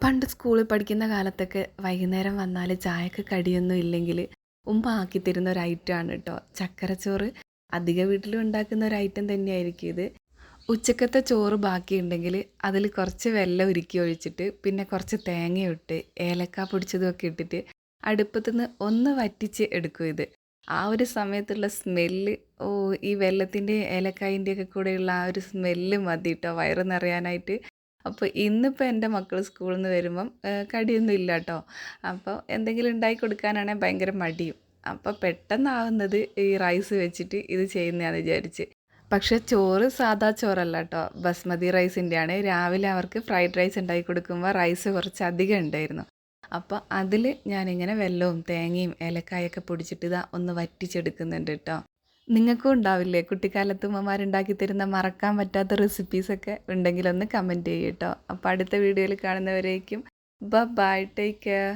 പണ്ട് സ്കൂളിൽ പഠിക്കുന്ന കാലത്തൊക്കെ വൈകുന്നേരം വന്നാൽ ചായക്ക് കടിയൊന്നും ഇല്ലെങ്കിൽ ഉമ്മ ആക്കി തരുന്ന ഒരു ഐറ്റമാണ് കേട്ടോ ചക്കരച്ചോറ്. അധിക വീട്ടിലും ഉണ്ടാക്കുന്ന ഒരു ഐറ്റം തന്നെയായിരിക്കും ഇത്. ഉച്ചക്കത്തെ ചോറ് ബാക്കിയുണ്ടെങ്കിൽ അതിൽ കുറച്ച് വെള്ളം ഉരുക്കി ഒഴിച്ചിട്ട് പിന്നെ കുറച്ച് തേങ്ങ ഇട്ട് ഏലക്ക പൊടിച്ചതുമൊക്കെ ഇട്ടിട്ട് ഇട്ടിട്ട് അടുപ്പത്തുനിന്ന് ഒന്ന് വറ്റിച്ച് എടുക്കും ഇത്. ആ ഒരു സമയത്തുള്ള സ്മെല്ല് ഓ ഈ വെള്ളത്തിന്റെ ഏലക്കായിന്റെ ഒക്കെ കൂടെയുള്ള ആ ഒരു സ്മെല്ല് മതി കേട്ടോ വയറ് നിറയാനായിട്ട് അപ്പോൾ ഇന്നിപ്പോൾ എന്റെ മക്കൾ സ്കൂളിൽ നിന്ന് വരുമ്പം കടിയൊന്നും ഇല്ല കേട്ടോ അപ്പോൾ എന്തെങ്കിലും ഉണ്ടാക്കി കൊടുക്കാനാണെങ്കിൽ ഭയങ്കര മടിയും. അപ്പോൾ പെട്ടെന്നാവുന്നത് ഈ റൈസ് വെച്ചിട്ട് ഇത് ചെയ്യുന്നതാണെന്ന് വിചാരിച്ച്. പക്ഷേ ചോറ് സാദാ ചോറല്ല കേട്ടോ ബസ്മതി റൈസിന്റെയാണ് രാവിലെ അവർക്ക് ഫ്രൈഡ് റൈസ് ഉണ്ടാക്കി കൊടുക്കുമ്പോൾ റൈസ് കുറച്ച് അധികം ഉണ്ടായിരുന്നു. അപ്പോൾ അതിൽ ഞാനിങ്ങനെ വെല്ലവും തേങ്ങയും ഏലക്കായൊക്കെ പൊടിച്ചിട്ട് ഇതാ ഒന്ന് വറ്റിച്ചെടുക്കുന്നുണ്ട് കേട്ടോ നിങ്ങൾക്കും ഉണ്ടാവില്ലേ? കുട്ടിക്കാലത്ത് ഉമ്മമാരുണ്ടാക്കി തരുന്ന മറക്കാൻ പറ്റാത്ത റെസിപ്പീസൊക്കെ ഉണ്ടെങ്കിലൊന്ന് കമന്റ് ചെയ്യട്ടോ അപ്പോൾ അടുത്ത വീഡിയോയിൽ കാണുന്നവരേക്കും. ബ ബൈ ടേക്ക് കെയർ